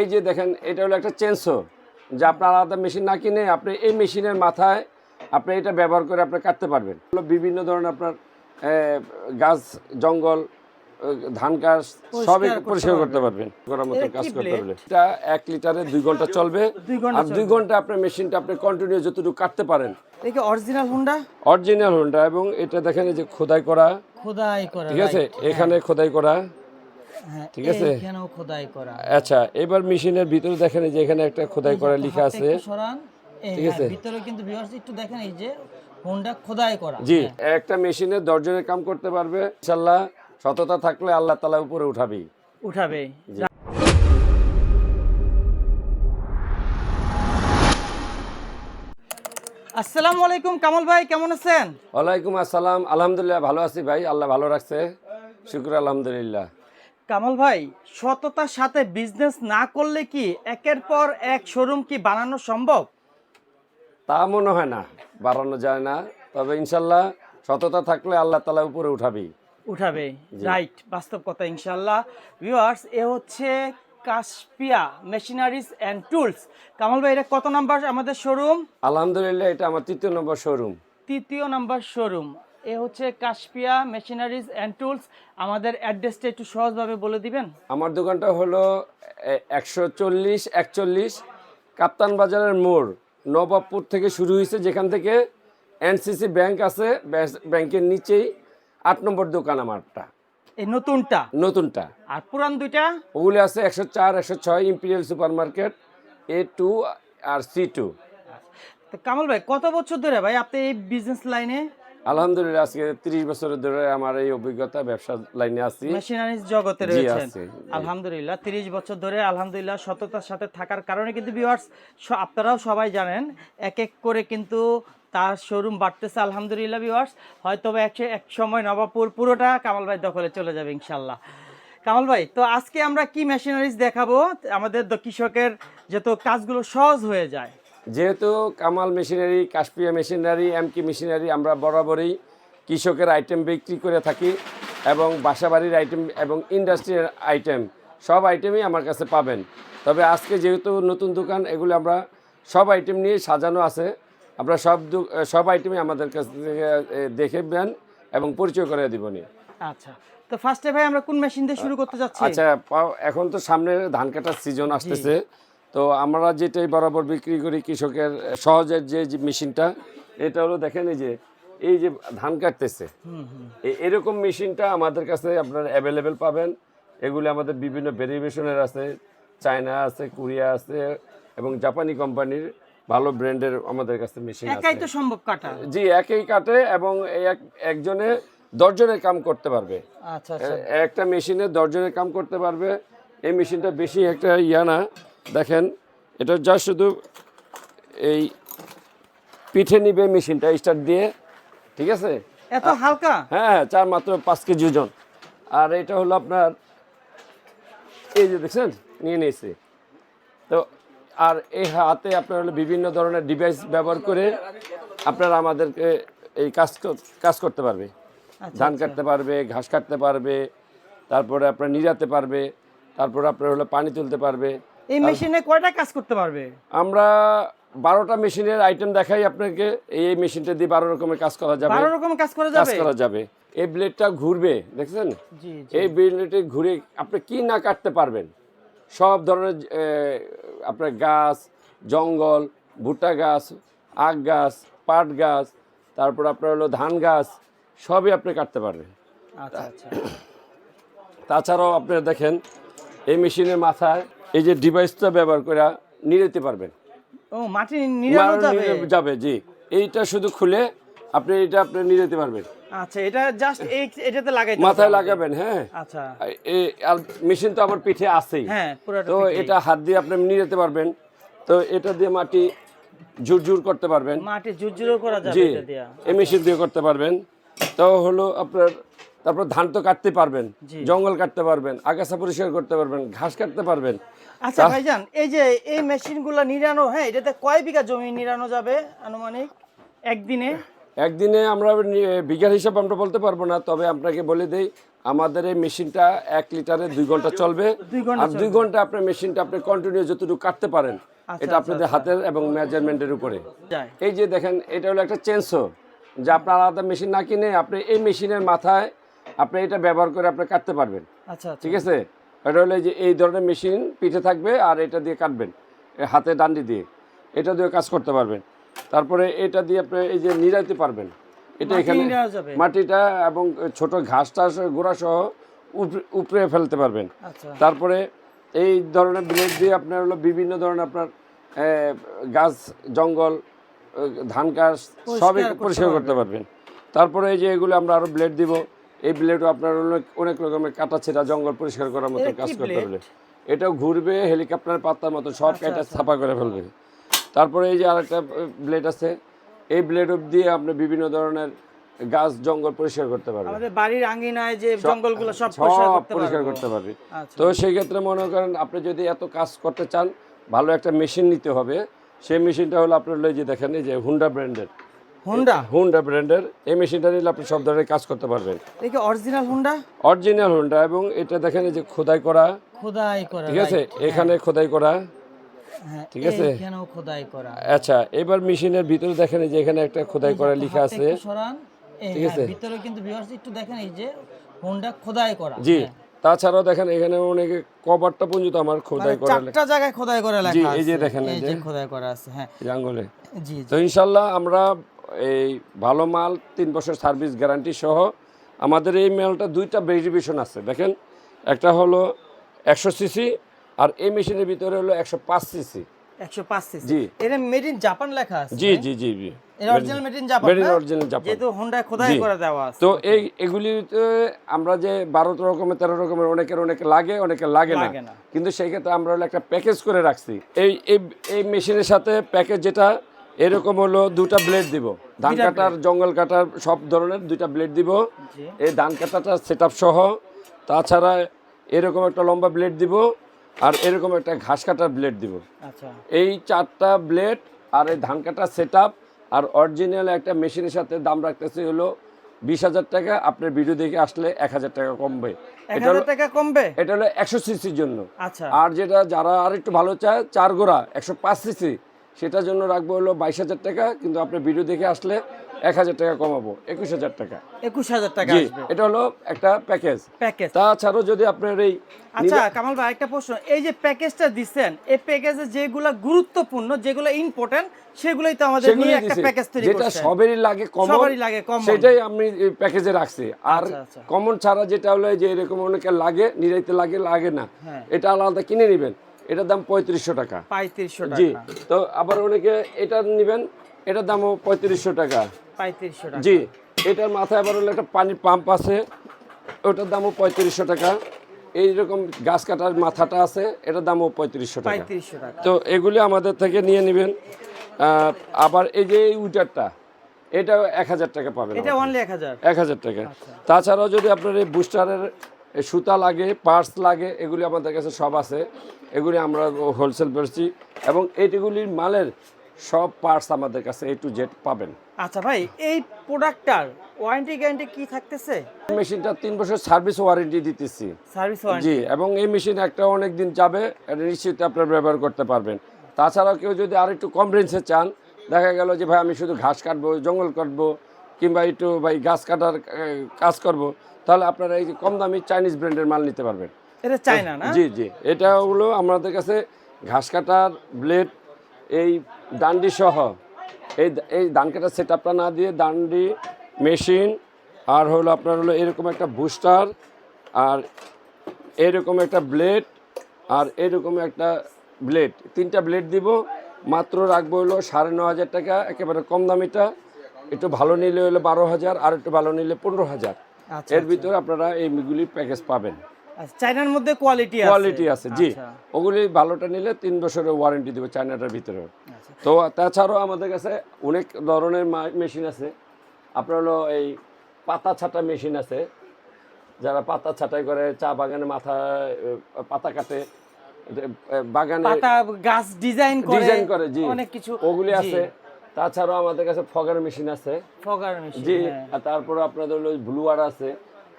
এই যে দেখেন এটা হলো একটা চেনসো যে আপনার আলাদা মেশিন না কিনে আপনি এই মেশিনের মাথায় আপনি এটা ব্যবহার করে আপনি কাটতে পারবেন। বিভিন্ন ধরনের আপনার গাছ জঙ্গল ধান গাছ সবই পরিষ্কার করতে পারবেন। করার মতো কাজ করতে? পারবেন। এটা এক লিটারে দুই ঘণ্টা চলবে। আর দুই ঘণ্টা আপনার মেশিনটা আপনি কন্টিনিউ যতটুকু কাটতে পারেন। অরিজিনাল হুন্ডা অরিজিনাল হোন্ডা এবং এটা দেখেন এই যে খোদাই করা। খোদাই করা ঠিক আছে? এখানে খোদাই করা। হ্যাঁ, ঠিক আছে? খোদাই করা। আচ্ছা এবার মেশিনের ভিতরে দেখেন যে এখানে একটা খোদাই করা লেখা আছে। একটু ঠিক হ্যাঁ, আছে? ভিতরে কিন্তু ভিউয়ার্স একটু দেখেন এই যে হুন্ডা খোদাই করা। জি একটা মেশিনে দশজনের কাম করতে পারবে ইনশাল্লাহ সততা থাকলে আল্লাহ তালা উপরে উঠাবি। উঠাবে আসসালামু আলাইকুম কামাল ভাই কেমন আছেন? ওয়ালাইকুম আসসালাম আলহামদুলিল্লাহ ভালো আছি ভাই আল্লাহ ভালো রাখছে। শুক্র আলহামদুলিল্লাহ। কামাল ভাই সততার সাথে বিজনেস না করলে কি একের পর এক শোরুম কি বানানো সম্ভব? তা মনে হয় না বাড়ানো যায় না। তবে ইনশাল্লাহ সততা থাকলে আল্লাহ তালা উপরে উঠাবি। উঠাবে রাইট বাস্তব কথা ইনশাল্লাহ। ভিউয়ার্স এ হচ্ছে Kashpia machineries and tools Kamal ভাই এটা কত নাম্বার আমাদের শোরুম আলহামদুলিল্লাহ এটা আমার তৃতীয় নম্বর শোরুম তৃতীয় নাম্বার শোরুম এ হচ্ছে কাশপিয়া মেশিনারিজ অ্যান্ড টুলস। আমাদের অ্যাড্রেসটা একটু সহজভাবে বলে দিবেন? আমার দোকানটা হলো একশো চল্লিশ একচল্লিশ কাপ্তান বাজারের মোড় নবাবপুর থেকে শুরু হয়েছে যেখান থেকে এনসিসি ব্যাংক আছে ব্যাংকের নিচেই আট নম্বর দোকান আমারটা। এই নতুনটা? নতুনটা। আর পুরান দুইটা? ওগুলি আছে একশো চার একশো ছয় imperial super market A two R C two. তো কামাল ভাই কত বছর ধরে ভাই আপনি এই বিজনেস লাইনে আলহামদুলিল্লাহ আজকে তিরিশ বছর ধরে আমার এই অভিজ্ঞতা ব্যবসা লাইনে আছি। মেশিনারিজ জগতে রয়েছেন। আলহামদুলিল্লাহ তিরিশ বছর ধরে আলহামদুলিল্লাহ সততার সাথে থাকার কারণে কিন্তু ভিউয়ার্স আপনারাও সবাই জানেন এক এক করে কিন্তু তার শোরুম বাড়তেছে। আলহামদুলিল্লাহ ভিউয়ার্স হয়তো এক এক সময় নবাবপুর পুরোটা কামাল ভাই দখলে চলে যাবে ইনশাল্লাহ কামাল ভাই তো আজকে আমরা কি মেশিনারিজ দেখাবো? আমাদের কৃষকের যত কাজগুলো সহজ হয়ে যায়। যেহেতু কামাল মেশিনারি কাশপিয়া মেশিনারি এমকি মেশিনারি আমরা বরাবরই কৃষকের আইটেম বিক্রি করে থাকি এবং বাসাবাড়ির আইটেম এবং ইন্ডাস্ট্রিয়াল আইটেম সব আইটেমই আমার কাছে পাবেন। তবে আজকে যেহেতু নতুন দোকান এগুলো আমরা সব আইটেম নিয়ে সাজানো আছে। আমরা সব সব আইটেমই আমাদের কাছ থেকে এ, দেখবেন এবং পরিচয় করে দিব আচ্ছা তো ফার্স্টে ভাই আমরা কোন মেশিন দিয়ে শুরু করতে যাচ্ছি? আচ্ছা এখন তো সামনে ধান কাটার সিজন আসতেছে। তো আমরা যেটাই বরাবর বিক্রি করি কৃষকের সহজের যে মেশিনটা এটা হলো দেখেন এই যে এই যে ধান কাটতেছে। এরকম মেশিনটা আমাদের কাছে আপনার অ্যাভেলেবেল পাবেন। এগুলি আমাদের বিভিন্ন ভেরিয়েশনের আছে। চায়না আছে কোরিয়া আছে এবং জাপানি কোম্পানির ভালো ব্র্যান্ডের আমাদের কাছে মেশিন আছে। একাই তো সম্ভব কাটা? জি একই কাটে এবং এই এক একজনে দশজনের কাম করতে পারবে। আচ্ছা আচ্ছা। একটা মেশিনে দশজনের কাম করতে পারবে। এই মেশিনটা বেশি একটা ইয়া না। দেখেন এটা যা শুধু এই পিঠে নিবে মেশিনটা স্টার্ট দিয়ে ঠিক আছে? এত হালকা? হ্যাঁ হ্যাঁ চার মাত্র পাঁচ কেজি ওজন। আর এটা হলো আপনার এই যে দেখছেন নিয়ে নিয়েছে। তো আর এই হাতে আপনার হলো বিভিন্ন ধরনের ডিভাইস ব্যবহার করে আপনারা আমাদেরকে এই কাজ কাজ করতে পারবে। আচ্ছা, ধান কাটতে পারবে ঘাস কাটতে পারবে তারপরে আপনার নিরাতে পারবে তারপরে আপনার হলো পানি তুলতে পারবে। এই মেশিনে কয়টা কাজ করতে পারবে? আমরা বারোটা মেশিনের আইটেম দেখাই আপনাকে। এই মেশিনটা দিয়ে বারো রকমের কাজ করা যাবে। বারো রকম কাজ করা কাজ যাবে? করা যাবে। এই ব্লেডটা ঘুরবে দেখছেন? এই ব্লেডে ঘুরে আপনি কি না কাটতে পারবেন? সব ধরনের আপনার গাছ জঙ্গল ভুট্টা গাছ আখ গাছ পাট গাছ তারপর আপনার হলো ধান গাছ সবই আপনি কাটতে পারবেন। আচ্ছা আচ্ছা। তাছাড়াও আপনারা দেখেন এই মেশিনের মাথায় এই যে ডিভাইসটা ব্যবহার করে নিড়েতে পারবেন। ও মাটি নিরানো যাবে? যাবে জি। এইটা শুধু খুলে আপনি এটা আপনি নিড়েতে পারবেন। আচ্ছা এটা জাস্ট এই এটাতে লাগাইতে মাথায় লাগাবেন হ্যাঁ। আচ্ছা। এই আর মেশিন তো আমার পিঠে আছেই। হ্যাঁ তো এটা হাত দিয়ে আপনি নিয়ে যেতে পারবেন। তো এটা দিয়ে মাটি ঝুরঝুর করতে পারবেন। মাটি জুরজুরো করা যাবে এটা দিয়া। এই মেশিন দিয়ে করতে পারবেন। তো হলো আপনার তারপর ধান তো কাটতে পারবেন জঙ্গল কাটতে পারবেন আগাছা পরিষ্কার করতে পারবেন ঘাস কাটতে পারবেন। আচ্ছা ভাইজান এই যে এই মেশিনগুলো নিরানো হ্যাঁ এটাতে কয় বিঘা জমি নিরানো যাবে আনুমানিক একদিনে? একদিনে আমরা বিঘার হিসাব আমরা বলতে পারব না তবে আপনাকে বলে দেই আমাদের এই মেশিনটা এক লিটারে দুই ঘণ্টা চলবে। আর দুই ঘণ্টা আপনার মেশিনটা আপনি কন্টিনিউ যতটুকু কাটতে পারেন আচ্ছা, এটা আপনাদের হাতের এবং মেজারমেন্টের উপরে। এই যে দেখেন এটা হলো একটা চেঞ্জও যে আপনার আলাদা মেশিন না কিনে আপনি এই মেশিনের মাথায় আপনি এটা ব্যবহার করে আপনি কাটতে পারবেন। আচ্ছা আচ্ছা। ঠিক আছে? এটা হলো যে এই ধরনের মেশিন পিঠে থাকবে আর এটা দিয়ে কাটবেন হাতে ডান্ডি দিয়ে। এটা দিয়ে কাজ করতে পারবেন। তারপরে এটা দিয়ে আপনি এই যে নিরাইতে পারবেন। এটা এখানে মাটিটা এবং ছোট ঘাস টাস গোড়া সহ উপরে- ফেলতে পারবেন। আচ্ছা। তারপরে এই ধরনের ব্লেড দিয়ে আপনার হলো বিভিন্ন ধরনের আপনার গাছ জঙ্গল ধান গাছ সবই পরিষ্কার করতে পারবেন। তারপরে এই যে এগুলো আমরা আরও ব্লেড দিব। এই ব্লেডও আপনার অনেক অনেক রকমের কাটা ছেঁড়া জঙ্গল পরিষ্কার করার মতো কাজ করতে? পারবে। এটাও ঘুরবে হেলিকপ্টারের পাতার মতো সব আচ্ছা, কাটা আচ্ছা। ছাপা করে ফেলবে। তারপরে এই যে আরেকটা ব্লেড আছে এই ব্লেড দিয়ে আপনি বিভিন্ন ধরনের গাছ জঙ্গল পরিষ্কার করতে পারবেন আমাদের বাড়ির আঙ্গিনায় যে জঙ্গলগুলো সব পরিষ্কার করতে পরিষ্কার করতে পারবে। আচ্ছা। তো সেই ক্ষেত্রে মনে করেন আপনি যদি এত কাজ করতে চান ভালো একটা মেশিন নিতে হবে। সেই মেশিনটা হলো আপনার হলো এই যে দেখেন এই যে হুন্ডা ব্র্যান্ডের হুন্ডা হুন্ডা ব্র্যান্ডের এই মেশিনটা নিলে আপনি সব ধরনের কাজ করতে পারবেন। দেখি অরিজিনাল হুন্ডা অরিজিনাল হুন্ডা এবং এটা দেখেন এই যে খোদাই করা। খোদাই করা ঠিক আছে? এখানে খোদাই করা। হ্যাঁ ঠিক আছে? এখানেও খোদাই করা। আচ্ছা এবার মেশিনের ভিতরে দেখেন যে এখানে একটা খোদাই করা লেখা আছে। ঠিক হ্যাঁ, আছে? ভিতরে কিন্তু ভিউয়ার্স একটু দেখেন এই যে হুন্ডা খোদাই করা। জি হ্যাঁ। তাছাড়াও দেখেন এখানে অনেকে কভারটা পর্যন্ত আমার মানে খোদাই করা লেখা। চারটা জায়গায় খোদাই করে লেখা আছে এই যে দেখেন, এই যে। খোদাই করা আছে হ্যাঁ। আঙ্গুলে। জি তো জি ইনশাল্লাহ আমরা এই ভালো মাল তিন বছর সার্ভিস গ্যারান্টি সহ আমাদের এই মেলটা দুইটা ভেরিফিকেশন আছে। দেখেন একটা হলো একশো সিসি আর এই মেশিনের ভিতরে হলো একশো পাঁচ সিসি। একশো পাঁচ সিসি। জি। এটা মেড ইন জাপান লেখা আছে জি জি জি জি। আছে। তো এই এগুলিতে আমরা যে বারো রকমের তেরো রকমের অনেকের অনেকে লাগে অনেকের লাগে না। কিন্তু সেই ক্ষেত্রে আমরা হলো একটা প্যাকেজ করে রাখছি। এই এই মেশিনের সাথে প্যাকেজ যেটা এরকম হলো দুটা ব্লেড দিব। ধান কাটার জঙ্গল কাটার সব ধরনের দুইটা ব্লেড দিব। এই ধান কাটাটা সেট সহ। তাছাড়া এরকম একটা লম্বা ব্লেড দিব আর এরকম একটা ঘাস কাটার ব্লেড দিব। আচ্ছা। এই চারটা ব্লেড আর এই ধান কাটার সেট আর অরিজিনাল একটা মেশিনের সাথে দাম রাখতেছি হলো বিশ হাজার টাকা। আপনার ভিডিও দেখে আসলে এক হাজার টাকা কমবে। এটা হলো হাজার টাকা কমবে? এটা হলো একশো সিসির জন্য। আচ্ছা। আর যেটা যারা আর একটু ভালো চায় চার গোড়া একশো পাঁচ সিসি সেটার জন্য রাখব হলো বাইশ হাজার টাকা কিন্তু আপনি ভিডিও দেখে আসলে এক হাজার টাকা কমাবো একুশ হাজার টাকা। একুশ হাজার টাকা জি এটা হলো একটা প্যাকেজ প্যাকেজ তাছাড়াও যদি আপনার এই আচ্ছা কামাল ভাই একটা প্রশ্ন। এই যে প্যাকেজটা দিচ্ছেন এই প্যাকেজে যেগুলো গুরুত্বপূর্ণ যেগুলো ইম্পর্টেন্ট সেগুলোই তো আমাদের নিয়ে একটা প্যাকেজ তৈরি যেটা সবেরই লাগে কমন সবারই লাগে common। সেটাই আমি প্যাকেজে রাখছি। আর আচ্ছা, আচ্ছা। কমন ছাড়া যেটা হলো যে এরকম অনেকে লাগে নিরাইতে লাগে লাগে না। হ্যাঁ। এটা আলাদা কিনে নেবেন। এটার দাম পঁয়ত্রিশশো টাকা। পঁয়ত্রিশশো জি তো আবার অনেকে এটা নেবেন এটার দামও পঁয়ত্রিশশো টাকা। পঁয়ত্রিশশো টাকা। জি এটার মাথায় আবার হলো একটা পানির পাম্প আছে ওটার দামও পঁয়ত্রিশশো টাকা। এইরকম গাছ কাটার মাথাটা আছে এটার দামও পঁয়ত্রিশশো টাকা। পঁয়ত্রিশশো টাকা। তো এগুলি আমাদের থেকে নিয়ে নেবেন। আবার এই যে এই উইটারটা এটাও এক হাজার টাকা পাবেন এটা অনলি এক হাজার। এক হাজার টাকা। তাছাড়াও যদি আপনার এই বুস্টারের সুতা লাগে পার্টস লাগে এগুলি আমাদের কাছে সব আছে। এগুলি আমরা হোলসেল বেচছি এবং এইগুলির মালের সব পার্টস আমাদের কাছে এ টু জেড পাবেন। আচ্ছা ভাই এই প্রোডাক্টটার ওয়ারেন্টি গ্যারান্টি কি থাকতেছে? মেশিনটা তিন বছর সার্ভিস ওয়ারেন্টি দিতেছি। সার্ভিস ওয়ারেন্টি জি এবং এই মেশিন একটা অনেক দিন যাবে এটা নিশ্চিত আপনার ব্যবহার করতে পারবেন। তাছাড়াও কেউ যদি আর একটু কম রেঞ্জে চান দেখা গেল যে ভাই আমি শুধু ঘাস কাটবো জঙ্গল কাটবো কিংবা একটু ভাই গাছ কাটার কাজ করব তাহলে আপনারা এই যে কম দামি চাইনিজ ব্র্যান্ডের মাল নিতে পারবেন। এটা চায়না না? জি জি। এটা হলো আমাদের কাছে ঘাস কাটার ব্লেড এই ডান্ডি সহ। এই এই ধান কাটার সেট আপটা না দিয়ে ডান্ডি মেশিন আর হলো আপনার হলো এরকম একটা বুস্টার আর এরকম একটা ব্লেড আর এরকম একটা ব্লেড তিনটা ব্লেড দিব মাত্র রাখব হলো সাড়ে ন হাজার টাকা একেবারে কম দামিটা। একটু ভালো নিলে হলো বারো হাজার আর একটু ভালো নিলে পনেরো হাজার। এর ভিতরে আপনারা এইগুলির প্যাকেজ পাবেন। আচ্ছা, চায়নার মধ্যে কোয়ালিটি আছে। কোয়ালিটি আছে জি। আচ্ছা। ওগুলি ভালোটা নিলে তিন বছরের ওয়ারেন্টি দেবে চায়নাটার ভিতরে। আচ্ছা। তো তাছাড়াও আমাদের কাছে অনেক ধরনের মেশিন আছে। আপনার হলো এই পাতা ছাটা মেশিন আছে। যারা পাতা ছাটাই করে চা বাগানে আহ, পাতা কাটে বাগানে পাতা গাছ ডিজাইন করে ডিজাইন করে জি। অনেক কিছু ওগুলি আছে। তাছাড়াও আমাদের কাছে ফগার মেশিন আছে। ফগার মেশিন জি হ্যাঁ। আর তারপরে আপনাদের হলো ব্লুয়ার আছে।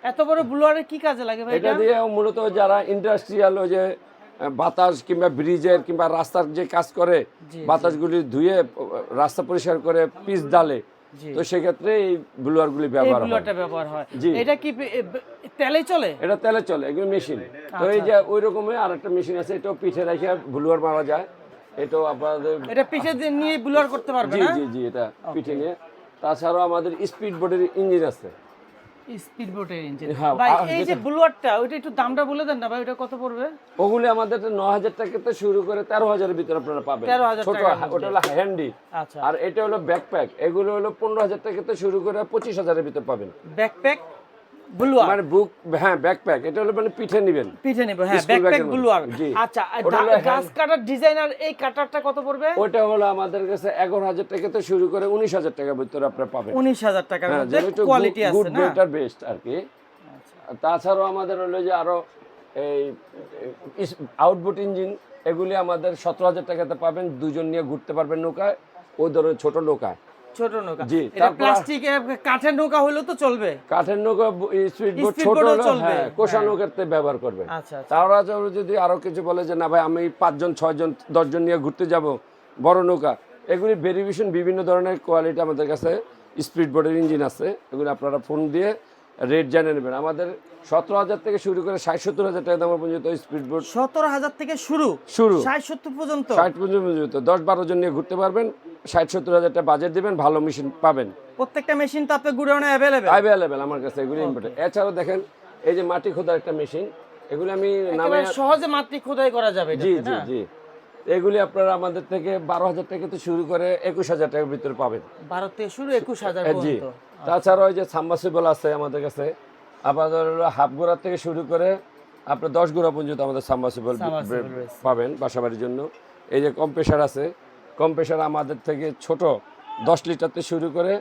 এত বড় ব্লোয়ারে কি কাজে লাগে ভাই এটা দিয়ে মূলত যারা ইন্ডাস্ট্রিয়াল ওই যে বাতাস কিংবা ব্রিজের কিংবা রাস্তার যে কাজ করে বাতাসগুলি ধুয়ে রাস্তা পরিষ্কার করে পিচ ডালে। তো সেক্ষেত্রে এই ব্লুয়ারগুলি ব্যবহার হয়। ব্যবহার হয়। এটা কি তেলে চলে? এটা তেলে চলে এগুলো মেশিন। তো এই যে ওই রকমের আরেকটা মেশিন আছে এটাও পিঠে রেখে ব্লুয়ার মারা যায়। এটাও আপনাদের এটা পিঠে নিয়ে ব্লোয়ার করতে পারবে জি না? জি জি এটা পিঠে নিয়ে। তাছাড়াও আমাদের স্পিড বোর্ডের ইঞ্জিন আছে। স্পিড বোটের ইঞ্জিন ভাই এই যে ব্লোয়ারটা ওইটা একটু দামটা বলে দেন না ভাই ওটা কত পড়বে? ওগুলি আমাদের ন হাজার টাকা থেকে শুরু করে তেরো হাজারের ভিতরে আপনারা পাবেন। 13,000 ছোট ওটা হলো হ্যান্ডি আচ্ছা। আর এটা হলো ব্যাকপ্যাক এগুলো হলো পনেরো হাজার টাকা থেকে শুরু করে পঁচিশ হাজারের ভিতরে পাবেন। Backpack blower. মানে বুক হ্যাঁ ব্যাকপ্যাক এটা হলো মানে পিঠে নেবেন। পিঠে নেবে হ্যাঁ ব্যাকপ্যাক। ব্লোয়ার। আচ্ছা গাছ কাটার ডিজাইনার এই কাটারটা কত পড়বে? ওটা হলো আমাদের কাছে এগারো হাজার টাকা থেকে শুরু করে উনিশ হাজার টাকের ভিতরে আপনারা পাবেন। উনিশ হাজার টাকার হ্যাঁ মধ্যে কোয়ালিটি আছে না? বেটার বেস্ট আর কি। তাছাড়াও আমাদের হলো যে আরও এই আউটবুট ইঞ্জিন এগুলি আমাদের সতেরো হাজার টাকাতে পাবেন। দুজন নিয়ে ঘুরতে পারবেন নৌকায় ওই ধরনের ছোট নৌকায়। ছোট নৌকা। জি, এটা প্লাস্টিকের প্লাস্টিক কাঠের নৌকা হলো তো চলবে। কাঠের নৌকা স্পিড বোট ছোট চলবে, হ্যাঁ কোষা হ্যাঁ। নৌকাতে ব্যবহার করবে। আচ্ছা আচ্ছা। তারা যদি আরও কিছু বলে যে না ভাই আমি পাঁচজন ছয়জন দশজন নিয়ে ঘুরতে যাব বড় নৌকা। এগুলি ভেরিয়েশন বিভিন্ন ধরনের কোয়ালিটি আমাদের কাছে স্পিড বোর্ডের ইঞ্জিন আছে। এগুলি আপনারা ফোন দিয়ে রেট জানিয়ে নেবেন। আমাদের সতেরো হাজার থেকে শুরু করে ষাট সত্তর হাজার টাকা দাম পর্যন্ত স্পিড বোর্ড সতেরো হাজার থেকে শুরু? শুরু। ষাট সত্তর পর্যন্ত? ষাট পর্যন্ত দশ বারো জন নিয়ে ঘুরতে পারবেন ষাট সত্তর হাজার টাকা বাজেট দিবেন ভালো মেশিন পাবেন। প্রত্যেকটা মেশিন তো আপনার গুডাউনে অ্যাভেলেবেল অ্যাভেলেবেল আমার কাছে এগুলি ইম্পর্টেন্ট এছাড়াও দেখেন এই যে মাটি খোদার একটা মেশিন এগুলি আমি নামে সহজে মাটি খোদাই করা যাবে জি জি জি। এগুলি আপনারা আমাদের থেকে বারো হাজার টাকা থেকে শুরু করে একুশ হাজার টাকার ভিতরে পাবেন। বারো থেকে শুরু একুশ হাজার জি। তাছাড়া ওই যে সাম্বাসিবল আছে আমাদের কাছে। আপনাদের হাফ গোড়া থেকে শুরু করে আপনার দশ গোড়া পর্যন্ত আমাদের Submersible পাবেন বাসাবাড়ির জন্য। এই যে কম্প্রেসার আছে কম্প্রেসার আমাদের থেকে ছোট দশ লিটার থেকে শুরু করে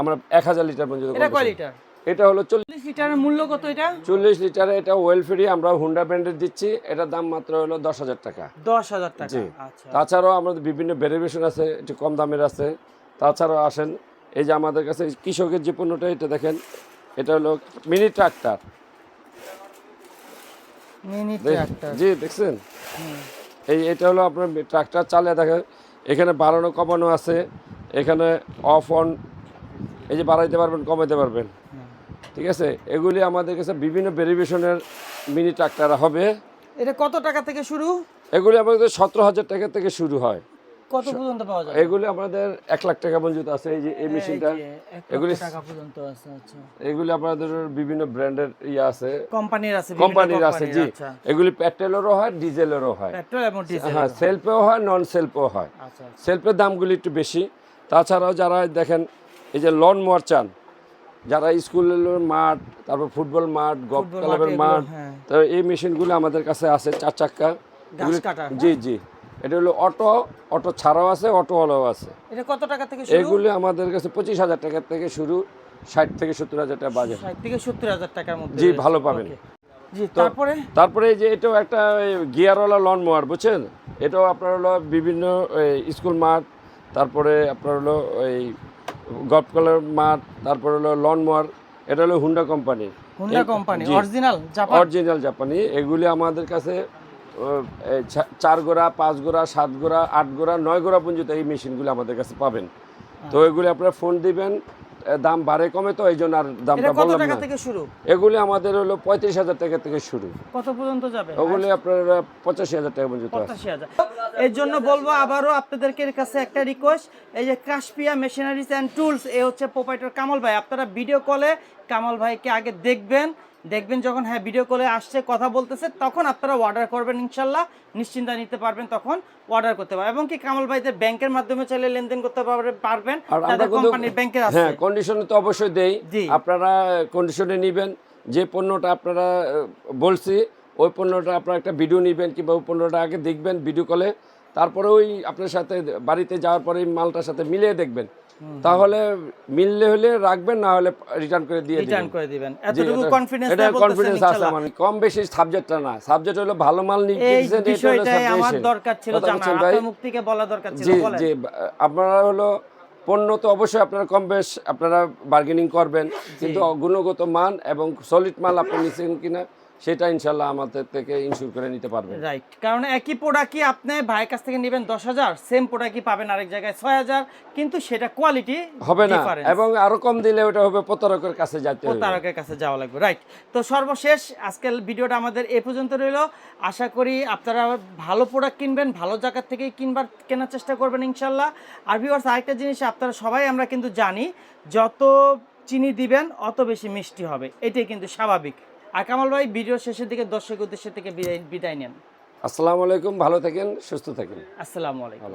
আমরা এক হাজার লিটার পর্যন্ত এটা। লিটার হলো চল্লিশ লিটারের মূল্য কত এটা? চল্লিশ লিটারে এটা ওয়েল ফ্রি আমরা হুন্ডা ব্র্যান্ডের দিচ্ছি। এটার দাম মাত্র হলো দশ হাজার টাকা। দশ হাজার টাকা আচ্ছা। তাছাড়াও আমাদের বিভিন্ন ভেরিয়েশন আছে একটু কম দামের আছে। তাছাড়াও আসেন এই যে আমাদের কাছে কৃষকের যে পণ্যটা এটা দেখেন এটা হলো মিনি ট্রাক্টর। জি দেখছেন? এই এটা হলো আপনার ট্রাক্টর চালিয়ে দেখেন এখানে বাড়ানো কমানো আছে। এখানে অফ অন এই যে বাড়াইতে পারবেন কমাইতে পারবেন। ঠিক আছে? এগুলি আমাদের কাছে বিভিন্ন ভেরিয়েশনের মিনি ট্রাক্টর হবে। এটা কত টাকা থেকে শুরু? এগুলি আমাদের সতেরো হাজার টাকা থেকে শুরু হয়। কত পর্যন্ত পাওয়া যায় এগুলি আমাদের এক লাখ টাকা পর্যন্ত আছে এই যে এই মেশিনটা। এগুলি টাকা পর্যন্ত আছে আচ্ছা। এগুলি আপনাদের বিভিন্ন ব্র্যান্ডের ইয়ে আছে। কোম্পানির আছে কোম্পানির আছে জি। আচ্ছা। এগুলি পেট্রোলেরও হয় ডিজেলেরও হয়। পেট্রোল এবং ডিজেল হ্যাঁ। সেলফেও হয় নন সেলফেও হয়। আচ্ছা সেলফের দামগুলি একটু বেশি। তাছাড়াও যারা দেখেন এই যে লন মোয়ার চান যারা স্কুলের মাঠ তারপর ফুটবল মাঠ গল্ফ ক্লাবের মাঠ হ্যাঁ। তো এই মেশিনগুলো আমাদের কাছে আছে চার চাক্কা। জি জি। এটা হলো অটো অটো ছাড়াও আছে অটোওয়ালাও আছে। এটা কত টাকা থেকে শুরু? এগুলি আমাদের কাছে পঁচিশ হাজার টাকা থেকে শুরু ষাট থেকে সত্তর হাজার টাকা বাজেট। ষাট থেকে সত্তর হাজার টাকার মধ্যে জি, ভালো পাবেন। জি তারপরে? তারপরে এই যে এটাও একটা গিয়ারওয়ালা লন মোয়ার বুঝছেন? এটাও আপনার হলো বিভিন্ন স্কুল মাঠ তারপরে আপনার হলো এই গল্ফ কলার মাঠ তারপরে হলো লন মোয়ার এটা হলো Honda company Honda company original Japan original জাপানি এগুলি আমাদের কাছে চার গোড়া পাঁচ গোড়া সাত গোড়া আট গোড়া নয় গোড়া পর্যন্ত এই মেশিনগুলি আমাদের কাছে পাবেন। তো এগুলি আপনারা ফোন দিবেন দাম বাড়ে কমে তো এই জন্য আর দামটা বললাম না। এগুলি আমাদের হলো পঁয়ত্রিশ হাজার টাকা থেকে শুরু। কত পর্যন্ত যাবে? ওগুলি আপনার পঁচাশি হাজার টাকা পর্যন্ত পঁচাশি হাজার। এর জন্য বলব আবারও আপনাদেরকে এর কাছে একটা রিকোয়েস্ট এই যে কাশপিয়া মেশিনারিজ অ্যান্ড টুলস এ হচ্ছে প্রোপাইটার কামাল ভাই। আপনারা ভিডিও কলে কামাল ভাইকে আগে দেখবেন দেখবেন যখন হ্যাঁ ভিডিও কলে আসছে কথা বলতেছে তখন আপনারা অর্ডার করবেন ইনশাল্লাহ নিশ্চিন্তা নিতে পারবেন তখন অর্ডার করতে পারবেন। এবং কি কামাল ভাইদের ব্যাংকের মাধ্যমে চাইলে লেনদেন করতে পারবে- পারবেন তাদের কোম্পানির ব্যাংকের আছে। হ্যাঁ কন্ডিশনে তো অবশ্যই দেই। আপনারা কন্ডিশনে নেবেন যে পণ্যটা আপনারা বলছি ওই পণ্যটা আপনারা একটা ভিডিও নেবেন কিংবা ওই পণ্যটা আগে দেখবেন ভিডিও কলে তারপরে ওই আপনার সাথে বাড়িতে যাওয়ার পরে মালটার সাথে মিলিয়ে দেখবেন। তাহলে মিললে হলে রাখবেন না হলে রিটার্ন করে দিয়ে রিটার্ন করে দিবেন। এতটুকু কনফিডেন্স এটা কনফিডেন্স আছে আমার। কম বেশি সাবজেক্টটা না। সাবজেক্ট হলো ভালো মাল নিয়ে এই দিয়েছেন, এটা হলো আমার দরকার ছিল জানা? আপনার মুখ থেকে বলা দরকার ছিল বলেন। জি আপনারা হলো পণ্য তো অবশ্যই আপনারা কম বেশ আপনারা বার্গেনিং করবেন। কিন্তু গুণগত মান এবং সলিড মাল আপনি নিচ্ছেন কিনা সেটা ইনশাল্লাহ আমাদের থেকে ইনশিওর করে নিতে পারবেন রাইট কারণ একই প্রোডাক্টই আপনি ভাইয়ের কাছ থেকে নেবেন দশ হাজার? সেম প্রোডাক্টই পাবেন আরেক জায়গায় ছয় হাজার? কিন্তু সেটা কোয়ালিটি হবে না। এবং আরও কম দিলে ওটা হবে প্রতারকের কাছে যেতে প্রতারকের কাছে যাওয়া লাগবে। রাইট তো সর্বশেষ আজকের ভিডিওটা আমাদের এ পর্যন্ত রইল। আশা করি আপনারা ভালো প্রোডাক্ট কিনবেন ভালো জায়গার থেকেই কিনবার কেনার চেষ্টা করবেন ইনশাল্লাহ আর ভিউয়ার্স আরেকটা জিনিস আপনারা সবাই আমরা কিন্তু জানি যত চিনি দিবেন অত বেশি মিষ্টি হবে। এটাই কিন্তু স্বাভাবিক। আর কামাল ভাই ভিডিও শেষের দিকে দর্শক উদ্দেশ্যে থেকে বিদায় বিদায় নেন। আসসালামু আলাইকুম ভালো থাকেন সুস্থ থাকেন। আসসালামু আলাইকুম।